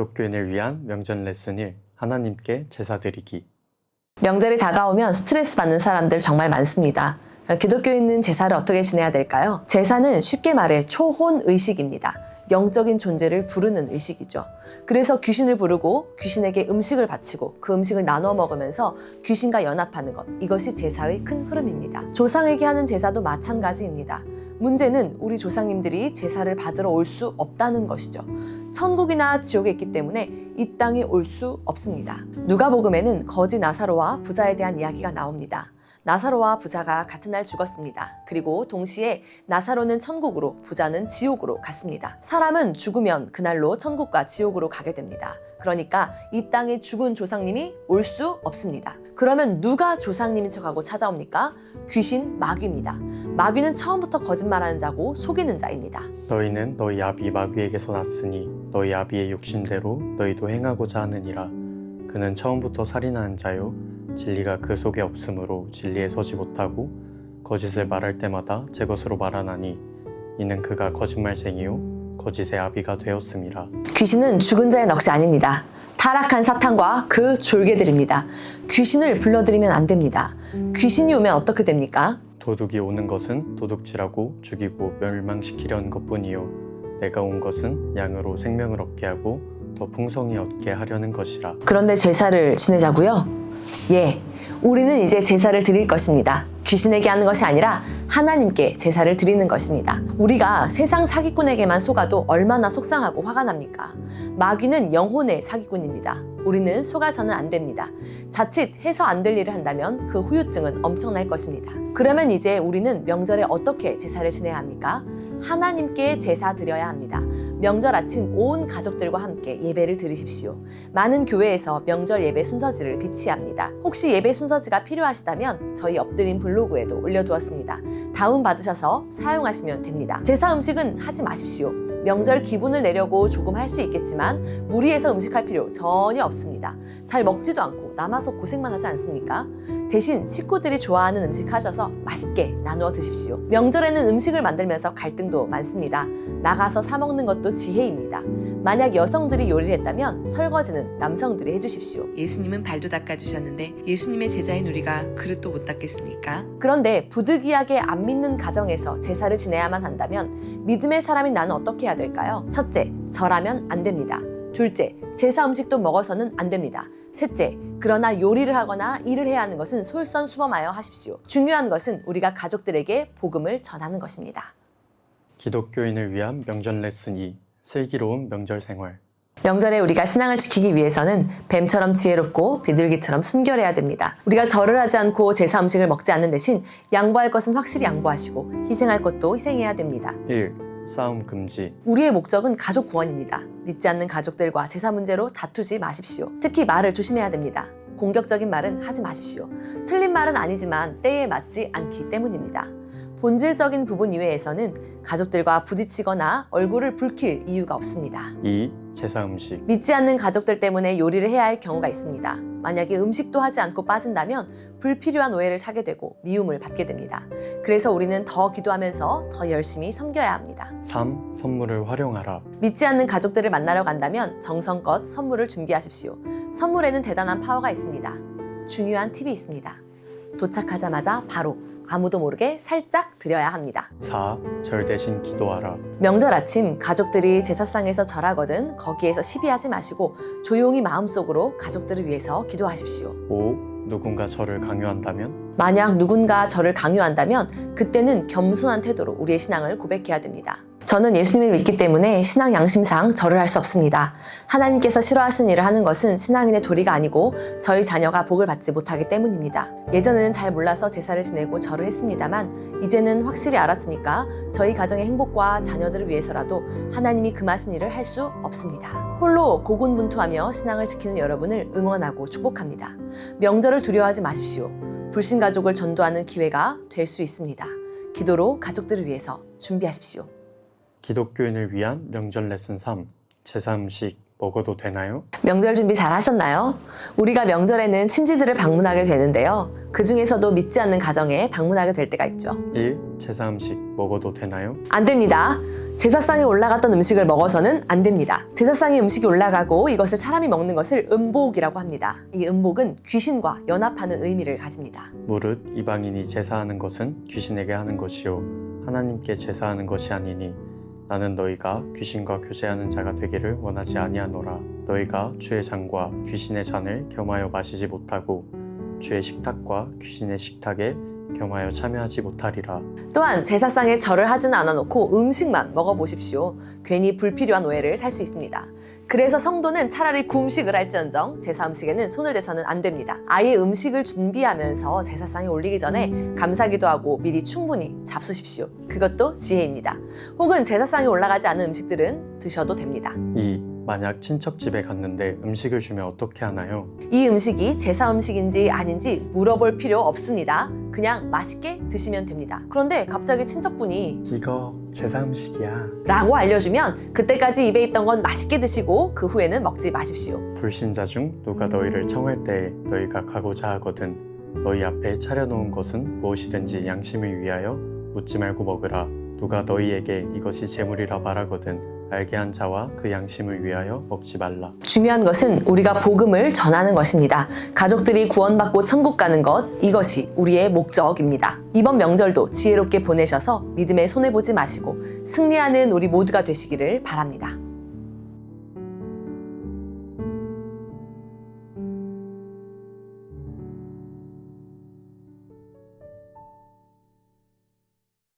기독교인을 위한 명절 레슨 1 하나님께 제사 드리기 명절이 다가오면 스트레스 받는 사람들 정말 많습니다. 기독교인은 제사를 어떻게 지내야 될까요? 제사는 쉽게 말해 초혼 의식입니다. 영적인 존재를 부르는 의식이죠. 그래서 귀신을 부르고 귀신에게 음식을 바치고 그 음식을 나눠 먹으면서 귀신과 연합하는 것. 이것이 제사의 큰 흐름입니다. 조상에게 하는 제사도 마찬가지입니다. 문제는 우리 조상님들이 제사를 받으러 올 수 없다는 것이죠. 천국이나 지옥에 있기 때문에 이 땅에 올 수 없습니다. 누가복음에는 거지 나사로와 부자에 대한 이야기가 나옵니다. 나사로와 부자가 같은 날 죽었습니다. 그리고 동시에 나사로는 천국으로, 부자는 지옥으로 갔습니다. 사람은 죽으면 그날로 천국과 지옥으로 가게 됩니다. 그러니까 이 땅에 죽은 조상님이 올 수 없습니다. 그러면 누가 조상님인 척하고 찾아옵니까? 귀신 마귀입니다. 마귀는 처음부터 거짓말하는 자고 속이는 자입니다. 너희는 너희 아비 마귀에게서 났으니 너희 아비의 욕심대로 너희도 행하고자 하느니라 그는 처음부터 살인하는 자요 진리가 그 속에 없으므로 진리에 서지 못하고 거짓을 말할 때마다 제 것으로 말하나니 이는 그가 거짓말쟁이요 거짓의 아비가 되었음이라 귀신은 죽은 자의 넋이 아닙니다. 타락한 사탄과 그 졸개들입니다. 귀신을 불러들이면 안 됩니다. 귀신이 오면 어떻게 됩니까? 도둑이 오는 것은 도둑질하고 죽이고 멸망시키려는 것뿐이요 내가 온 것은 양으로 생명을 얻게 하고 더 풍성히 얻게 하려는 것이라 그런데 제사를 지내자고요? 예, 우리는 이제 제사를 드릴 것입니다. 귀신에게 하는 것이 아니라 하나님께 제사를 드리는 것입니다. 우리가 세상 사기꾼에게만 속아도 얼마나 속상하고 화가 납니까? 마귀는 영혼의 사기꾼입니다. 우리는 속아서는 안 됩니다. 자칫 해서 안 될 일을 한다면 그 후유증은 엄청날 것입니다. 그러면 이제 우리는 명절에 어떻게 제사를 지내야 합니까? 하나님께 제사 드려야 합니다. 명절 아침 온 가족들과 함께 예배를 드리십시오. 많은 교회에서 명절 예배 순서지를 비치합니다. 혹시 예배 순서지가 필요하시다면 저희 엎드린 블로그에도 올려두었습니다. 다운 받으셔서 사용하시면 됩니다. 제사 음식은 하지 마십시오. 명절 기분을 내려고 조금 할 수 있겠지만 무리해서 음식할 필요 전혀 없습니다. 잘 먹지도 않고 남아서 고생만 하지 않습니까? 대신 식구들이 좋아하는 음식 하셔서 맛있게 나누어 드십시오. 명절에는 음식을 만들면서 갈등도 많습니다. 나가서 사 먹는 것도 지혜입니다. 만약 여성들이 요리를 했다면 설거지는 남성들이 해주십시오. 예수님은 발도 닦아주셨는데 예수님의 제자인 우리가 그릇도 못 닦겠습니까? 그런데 부득이하게 안 믿는 가정에서 제사를 지내야만 한다면 믿음의 사람인 나는 어떻게 해야 될까요? 첫째, 절하면 안 됩니다. 둘째, 제사 음식도 먹어서는 안 됩니다. 셋째, 그러나 요리를 하거나 일을 해야 하는 것은 솔선수범하여 하십시오. 중요한 것은 우리가 가족들에게 복음을 전하는 것입니다. 기독교인을 위한 명절 레슨 2 슬기로운 명절 생활 명절에 우리가 신앙을 지키기 위해서는 뱀처럼 지혜롭고 비둘기처럼 순결해야 됩니다. 우리가 절을 하지 않고 제사 음식을 먹지 않는 대신 양보할 것은 확실히 양보하시고 희생할 것도 희생해야 됩니다. 1. 싸움 금지 우리의 목적은 가족 구원입니다. 믿지 않는 가족들과 제사 문제로 다투지 마십시오. 특히 말을 조심해야 됩니다. 공격적인 말은 하지 마십시오. 틀린 말은 아니지만 때에 맞지 않기 때문입니다. 본질적인 부분 이외에서는 가족들과 부딪히거나 얼굴을 붉힐 이유가 없습니다. 2. 제사 음식 믿지 않는 가족들 때문에 요리를 해야 할 경우가 있습니다. 만약에 음식도 하지 않고 빠진다면 불필요한 오해를 사게 되고 미움을 받게 됩니다. 그래서 우리는 더 기도하면서 더 열심히 섬겨야 합니다. 3. 선물을 활용하라 믿지 않는 가족들을 만나러 간다면 정성껏 선물을 준비하십시오. 선물에는 대단한 파워가 있습니다. 중요한 팁이 있습니다. 도착하자마자 바로 아무도 모르게 살짝 드려야 합니다. 4. 절 대신 기도하라 명절 아침 가족들이 제사상에서 절하거든 거기에서 시비하지 마시고 조용히 마음속으로 가족들을 위해서 기도하십시오. 5. 누군가 저를 강요한다면 만약 누군가 저를 강요한다면 그때는 겸손한 태도로 우리의 신앙을 고백해야 됩니다. 저는 예수님을 믿기 때문에 신앙 양심상 절을 할 수 없습니다. 하나님께서 싫어하시는 일을 하는 것은 신앙인의 도리가 아니고 저희 자녀가 복을 받지 못하기 때문입니다. 예전에는 잘 몰라서 제사를 지내고 절을 했습니다만 이제는 확실히 알았으니까 저희 가정의 행복과 자녀들을 위해서라도 하나님이 금하신 일을 할 수 없습니다. 홀로 고군분투하며 신앙을 지키는 여러분을 응원하고 축복합니다. 명절을 두려워하지 마십시오. 불신 가족을 전도하는 기회가 될 수 있습니다. 기도로 가족들을 위해서 준비하십시오. 기독교인을 위한 명절 레슨 3 제사 음식 먹어도 되나요? 명절 준비 잘 하셨나요? 우리가 명절에는 친지들을 방문하게 되는데요. 그 중에서도 믿지 않는 가정에 방문하게 될 때가 있죠. 1. 제사 음식 먹어도 되나요? 안 됩니다. 제사상에 올라갔던 음식을 먹어서는 안 됩니다. 제사상에 음식이 올라가고 이것을 사람이 먹는 것을 음복이라고 합니다. 이 음복은 귀신과 연합하는 의미를 가집니다. 무릇 이방인이 제사하는 것은 귀신에게 하는 것이요 하나님께 제사하는 것이 아니니 나는 너희가 귀신과 교제하는 자가 되기를 원하지 아니하노라 너희가 주의 잔과 귀신의 잔을 겸하여 마시지 못하고 주의 식탁과 귀신의 식탁에 겸하여 참여하지 못하리라 또한 제사상에 절을 하지는 않아놓고 음식만 먹어보십시오. 괜히 불필요한 오해를 살 수 있습니다. 그래서 성도는 차라리 굶식을 할지언정 제사 음식에는 손을 대서는 안 됩니다. 아예 음식을 준비하면서 제사상에 올리기 전에 감사기도 하고 미리 충분히 잡수십시오. 그것도 지혜입니다. 혹은 제사상에 올라가지 않은 음식들은 드셔도 됩니다. 2. 만약 친척 집에 갔는데 음식을 주면 어떻게 하나요? 이 음식이 제사 음식인지 아닌지 물어볼 필요 없습니다. 그냥 맛있게 드시면 됩니다. 그런데 갑자기 친척분이 이거 제사 음식이야 라고 알려주면 그때까지 입에 있던 건 맛있게 드시고 그 후에는 먹지 마십시오. 불신자 중 누가 너희를 청할 때에 너희가 가고자 하거든 너희 앞에 차려놓은 것은 무엇이든지 양심을 위하여 묻지 말고 먹으라 누가 너희에게 이것이 재물이라 말하거든 알게 한 자와 그 양심을 위하여 먹지 말라 중요한 것은 우리가 복음을 전하는 것입니다. 가족들이 구원받고 천국 가는 것, 이것이 우리의 목적입니다. 이번 명절도 지혜롭게 보내셔서 믿음에 손해보지 마시고 승리하는 우리 모두가 되시기를 바랍니다.